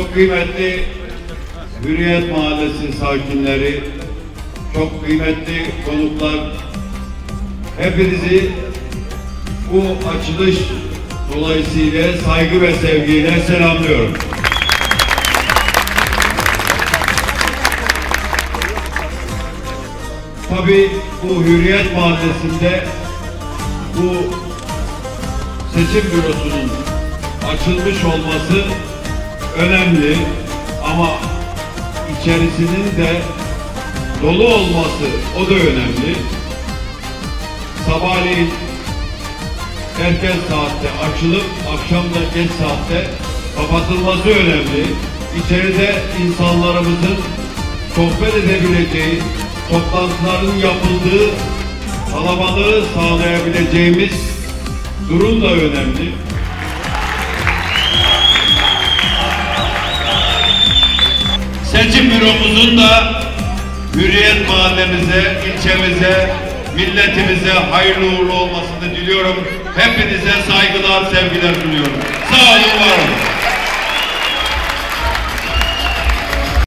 Çok kıymetli Hürriyet Mahallesi sakinleri, çok kıymetli konuklar, hepinizi bu açılış dolayısıyla saygı ve sevgiyle selamlıyorum. Tabii bu Hürriyet Mahallesi'nde bu seçim bürosunun açılmış olması önemli ama içerisinin de dolu olması o da önemli. Sabahleyin erken saatte açılıp akşam da geç saatte kapatılması önemli. İçeride insanlarımızın sohbet edebileceği, toplantıların yapıldığı kalabalığı sağlayabileceğimiz durum da önemli. Seçim büromuzun da Hürriyet mahallemize, ilçemize, milletimize hayırlı uğurlu olmasını diliyorum. Hepinize saygılar, sevgiler sunuyorum. Sağ olun, var olun.